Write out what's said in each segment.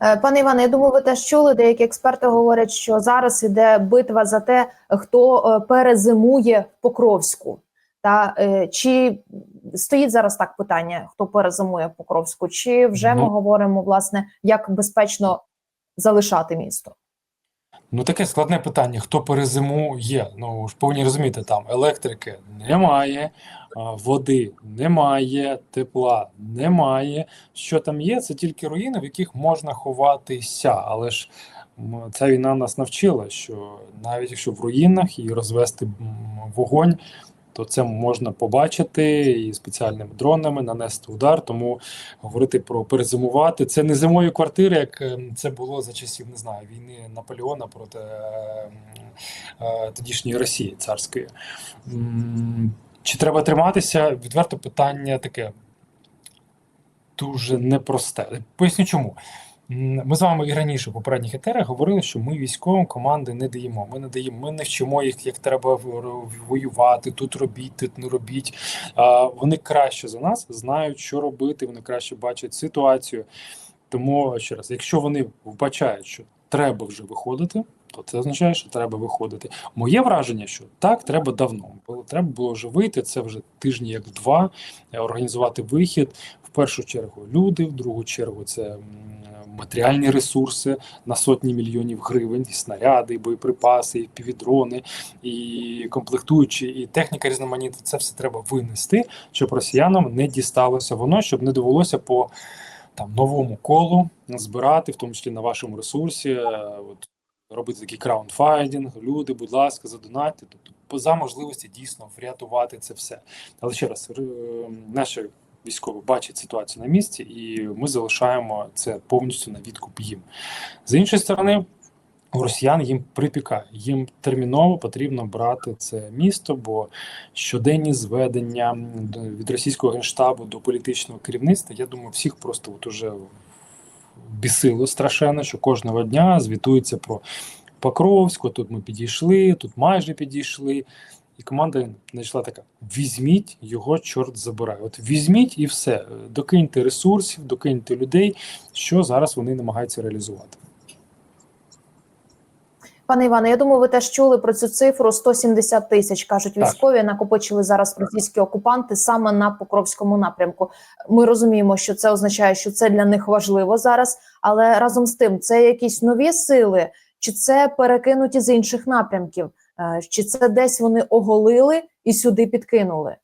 Е, Пане Іване, я думаю, ви теж чули. Деякі експерти говорять, що зараз іде битва за те, хто е, перезимує в Покровську. Та е, чи стоїть зараз так питання, хто перезимує в Покровську? Чи вже ми Ну. говоримо власне, як безпечно залишати місто? Ну, таке складне питання: хто перезимує? Ну ж повинні розуміти, там електрики немає, води немає, тепла немає. Що там є? Це тільки руїни, в яких можна ховатися. Але ж ця війна нас навчила, що навіть якщо в руїнах і розвести вогонь. То це можна побачити і спеціальними дронами нанести удар. Тому говорити про перезимувати це не зимові квартири, як е, це було за часів не знаю війни Наполеона проти е, е, тодішньої Росії царської. Чи треба триматися? Відверто питання таке дуже непросте. Поясню чому. Ми з вами і раніше в попередніх етерах говорили, що ми військовим команди не даємо. Ми не даємо, ми не вчимо їх, як треба воювати. Тут робіть, тут не робіть. А, Вони краще за нас знають, що робити. Вони краще бачать ситуацію. Тому ще раз, якщо вони вбачають, що треба вже виходити, то це означає, що треба виходити. Моє враження, що так треба давно. Треба було вже вийти. Це вже тижні, як два, е, організувати вихід. В першу чергу люди, в другу чергу це матеріальні ресурси на сотні мільйонів гривень, і снаряди, і боєприпаси, і півдрони, і комплектуючі, і техніка різноманітна. Це все треба винести, щоб росіянам не дісталося воно, щоб не довелося по там новому колу збирати, в тому числі на вашому ресурсі. е, От робити такий краундфайдинг, люди, будь ласка, задонатьте. Тобто, поза можливості дійсно врятувати це все. Але ще раз, наші військові бачать ситуацію на місці, і ми залишаємо це повністю на відкуп їм. З іншої сторони. У росіян їм припікає, їм терміново потрібно брати це місто, бо щоденні зведення від російського генштабу до політичного керівництва, я думаю, всіх просто от уже бісило страшенно, що кожного дня звітується про Покровську, тут ми підійшли, тут майже підійшли. І команда знайшла така: візьміть його, чорт забирає. От візьміть і все. Докиньте ресурсів, докиньте людей, що зараз вони намагаються реалізувати. Пане Іване, я думаю, ви теж чули про цю цифру 170 тисяч. кажуть Так. військові, накопичили зараз російські окупанти саме на Покровському напрямку. Ми розуміємо, що це означає, що це для них важливо зараз, але разом з тим, це якісь нові сили, чи це перекинуті з інших напрямків, чи це десь вони оголили і сюди підкинули?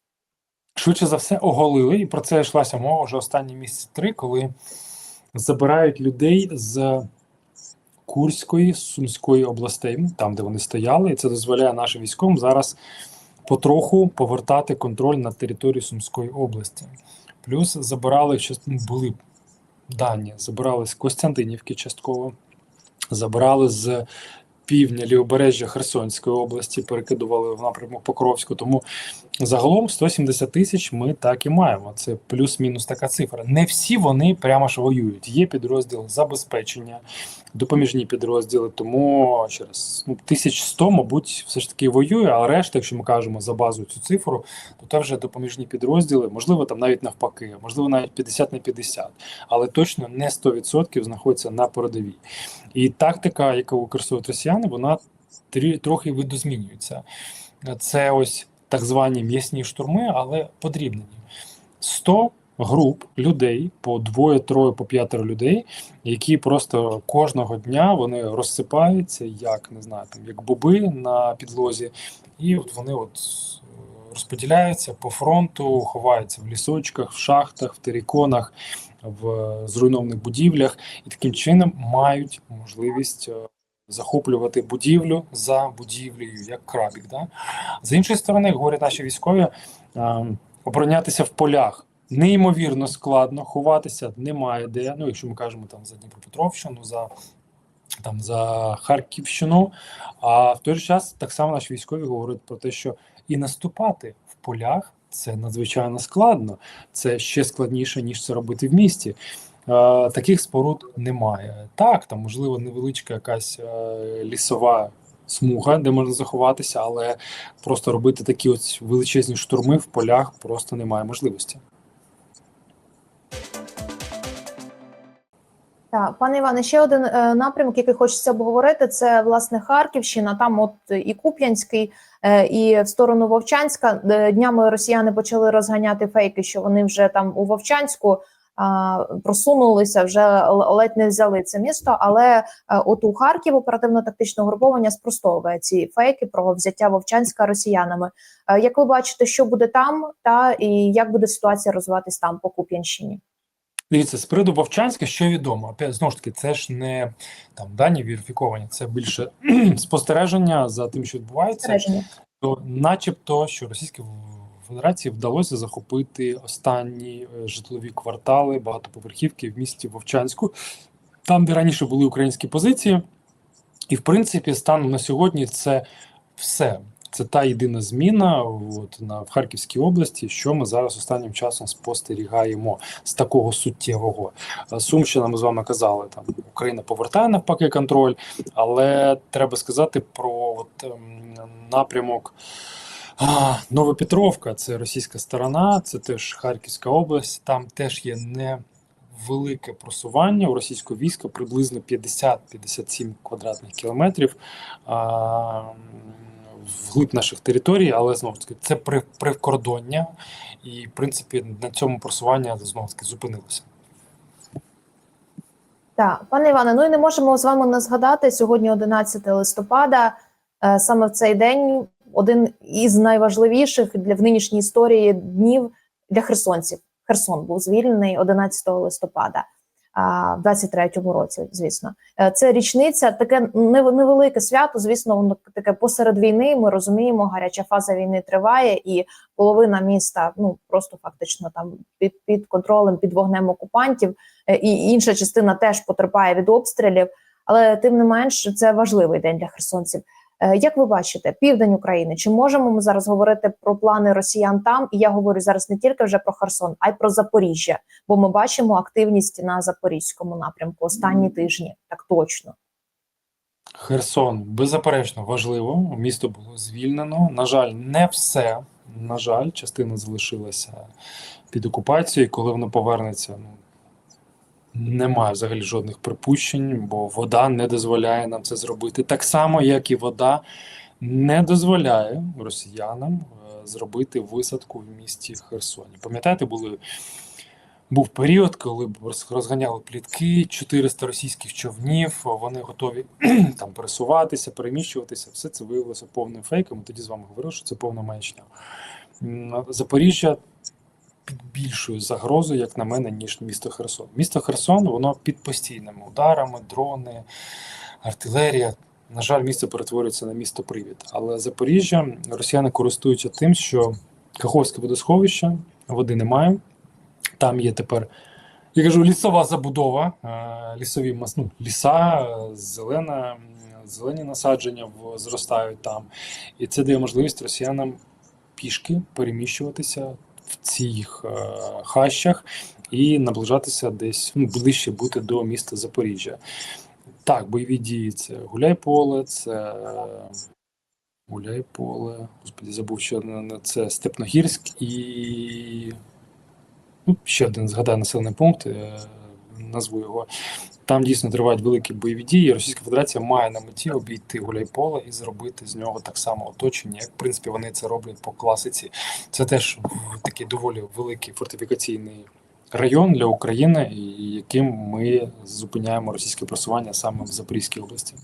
Швидше за все оголили, і про це йшлася мова вже останні місяці три, коли забирають людей з Курської, Сумської областей, там де вони стояли, і це дозволяє нашим військовим зараз потроху повертати контроль над територією Сумської області. Плюс забирали що ну, були дані, забирали з Костянтинівки частково, забирали з півдня лівобережжя Херсонської області, перекидували в напрямок Покровську. Тому загалом 170 тисяч ми так і маємо. Це плюс-мінус така цифра. Не всі вони прямо ж воюють. Є підрозділ забезпечення, допоміжні підрозділи. Тому ще раз, ну 1100, мабуть, все ж таки воює. А решта, якщо ми кажемо за базу цю цифру, то це вже допоміжні підрозділи, можливо, там навіть навпаки, можливо, навіть 50 на 50, але точно не 100% знаходяться на передовій. І тактика, яку використовують росіяни, вона трі- трохи видозмінюється. Це ось так звані м'ясні штурми, але подрібнені. 100 груп людей по двоє, троє, по п'ятеро людей, які просто кожного дня вони розсипаються, як не знаю, там як боби на підлозі, і от вони от е, розподіляються по фронту, ховаються в лісочках, в шахтах, в териконах, в зруйнованих будівлях, і таким чином мають можливість. е, Захоплювати будівлю за будівлею, як крабік. Да? З іншої сторони, говорять наші військові, е, оборонятися в полях неймовірно складно, ховатися немає де. Ну, якщо ми кажемо там за Дніпропетровщину, за там за Харківщину. А в той же час так само наші військові говорять про те, що і наступати в полях це надзвичайно складно, це ще складніше, ніж це робити в місті. Е, таких споруд немає. Так, там можливо невеличка якась е, лісова смуга, де можна заховатися, але просто робити такі ось величезні штурми в полях просто немає можливості. Так, пане Іване, ще один е, напрямок, який хочеться обговорити, це власне Харківщина. Там, от і Куп'янський, е, і в сторону Вовчанська. Днями росіяни почали розганяти фейки, що вони вже там у Вовчанську а, просунулися, вже ледь не взяли це місто. Але е, от у Харків оперативно-тактичне угруповання спростовує ці фейки про взяття Вовчанська росіянами. Е, Як ви бачите, що буде там, та і як буде ситуація розвиватись там по Куп'янщині? Дивіться, з приводу Вовчанська, що відомо, опять знову ж таки, це ж не там дані верифіковані, це більше спостереження за тим, що відбувається. То, начебто, що Російській Федерації вдалося захопити останні е, житлові квартали багатоповерхівки в місті Вовчанську, там, де раніше були українські позиції. І, в принципі, станом на сьогодні це все. Це та єдина зміна от, на, в Харківській області, що ми зараз останнім часом спостерігаємо з такого суттєвого. Е, Сумщина, ми з вами казали, там Україна повертає навпаки контроль, але треба сказати про от, ем, напрямок. Новопетровка це російська сторона, це теж Харківська область. Там теж є невелике просування у російського війська, приблизно 50-57 квадратних кілометрів а, вглиб наших територій, але знову ж таки це при, прикордоння, і в принципі на цьому просування знову ж таки зупинилося. Так, пане Іване, ну і не можемо з вами не згадати сьогодні, 11 листопада. е, Саме в цей день один із найважливіших для в нинішній історії днів для херсонців. Херсон був звільнений 11 листопада, в 23-му році. Звісно, Е, це річниця, таке нев- невелике свято. Звісно, воно таке посеред війни. Ми розуміємо, гаряча фаза війни триває, і половина міста ну просто фактично там під, під контролем, під вогнем окупантів. Е, і інша частина теж потерпає від обстрілів, але тим не менш це важливий день для херсонців. Е, Як ви бачите, південь України, чи можемо ми зараз говорити про плани росіян там? І я говорю зараз не тільки вже про Херсон, а й про Запоріжжя, бо ми бачимо активність на запорізькому напрямку останні тижні, так точно. Херсон беззаперечно важливо. Місто було звільнено. На жаль, не все. На жаль, частина залишилася під окупацією. Коли воно повернеться, ну немає взагалі жодних припущень, бо вода не дозволяє нам це зробити. Так само, як і вода не дозволяє росіянам е, зробити висадку в місті Херсоні. Пам'ятаєте, були. Був період, коли розганяли плітки, 400 російських човнів, вони готові там пересуватися, переміщуватися. Все це виявилося повним фейком. Тоді з вами говорили, що це повна маячня. Запоріжжя більшою загрозою, як на мене, ніж місто Херсон. Місто Херсон, воно під постійними ударами, дрони, артилерія. На жаль, місто перетворюється на місто привід. Але Запоріжжя росіяни користуються тим, що Каховське водосховище, води немає. Там є тепер, я кажу, лісова забудова, е, лісові ну, ліса, зелена, зелені насадження зростають там. І це дає можливість росіянам пішки переміщуватися в цих е, хащах і наближатися десь ну, ближче бути до міста Запоріжжя. Так, бойові дії це Гуляйполе, це Гуляйполе, господи, забув, що це Степногірськ і ну, ще один згадаю населений пункт, е, назву його. Там дійсно тривають великі бойові дії. Російська Федерація має на меті обійти Гуляйполе і зробити з нього так само оточення, як в принципі вони це роблять по класиці. Це теж такий доволі великий фортифікаційний район для України, яким ми зупиняємо російське просування саме в Запорізькій області.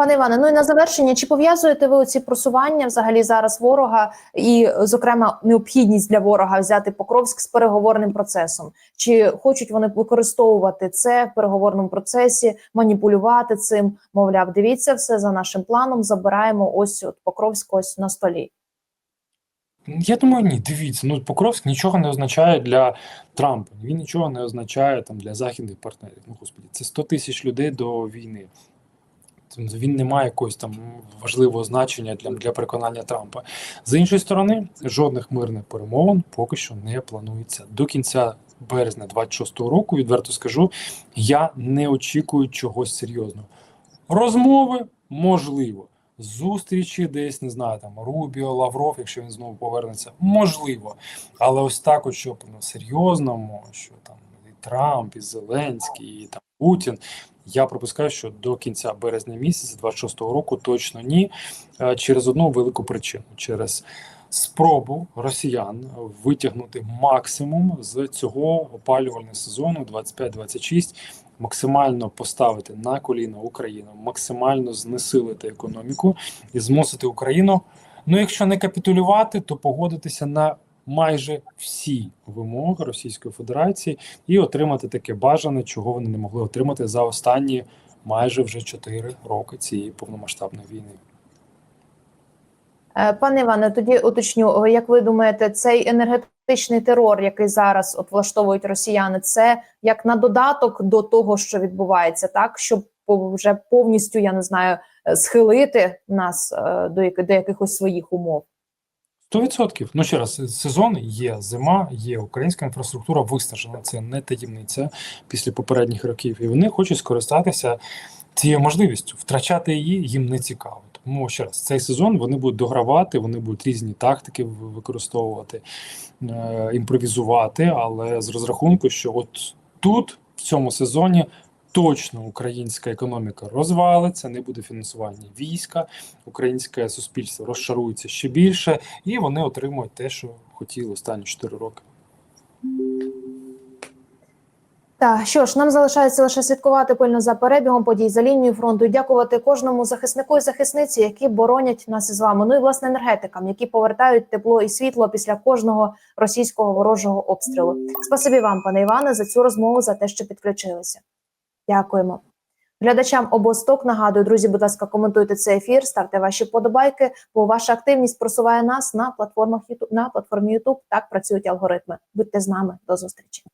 Пане Іване, ну і на завершення, чи пов'язуєте ви ці просування взагалі зараз ворога і, зокрема, необхідність для ворога взяти Покровськ з переговорним процесом? Чи хочуть вони використовувати це в переговорному процесі, маніпулювати цим? Мовляв, дивіться все за нашим планом. Забираємо ось от Покровськ ось на столі. Я думаю, ні, дивіться, ну Покровськ нічого не означає для Трампа. Він нічого не означає там для західних партнерів. Ну господі, це 100 тисяч людей до війни. Він не має якогось там важливого значення для, для переконання Трампа. З іншої сторони, жодних мирних перемовин поки що не планується. До кінця березня 26-го року, відверто скажу, я не очікую чогось серйозного. Розмови можливо. зустрічі, десь не знаю, там Рубіо, Лавров, якщо він знову повернеться, можливо. Але ось так, от, щоб на серйозному, що там Трамп, і Зеленський, і там Путін. Я припускаю, що до кінця березня місяця 26-го року точно ні. Е, Через одну велику причину: через спробу росіян витягнути максимум з цього опалювального сезону 25-26, максимально поставити на коліна Україну, максимально знесилити економіку і змусити Україну. Ну, якщо не капітулювати, то погодитися на майже всі вимоги Російської Федерації і отримати таке бажане, чого вони не могли отримати за останні майже вже 4 роки цієї повномасштабної війни. Е, Пане Іване, тоді уточню, як ви думаєте, цей енергетичний терор, який зараз от влаштовують росіяни, це як на додаток до того, що відбувається, так щоб вже повністю я не знаю е, схилити нас е, до, яки- до якихось своїх умов? 100%. Ну ще раз, сезон є, зима є, українська інфраструктура виснажена. Це не таємниця після попередніх років. І вони хочуть скористатися цією можливістю. Втрачати її їм не цікаво. Тому ще раз, цей сезон вони будуть догравати, вони будуть різні тактики використовувати, е, імпровізувати, але з розрахунку, що от тут, в цьому сезоні, точно українська економіка розвалиться, не буде фінансування війська, українське суспільство розшарується ще більше, і вони отримують те, що хотіли останні 4 роки. Так, що ж, нам залишається лише слідкувати пильно за перебігом подій за лінією фронту і дякувати кожному захиснику і захисниці, які боронять нас із вами. Ну і власне енергетикам, які повертають тепло і світло після кожного російського ворожого обстрілу. Спасибі вам, пане Іване, за цю розмову, за те, що підключилися. Дякуємо. Глядачам обосток нагадую, друзі, будь ласка, коментуйте цей ефір, ставте ваші подобайки, бо ваша активність просуває нас на платформах YouTube, на платформі YouTube. Так працюють алгоритми. Будьте з нами до зустрічі.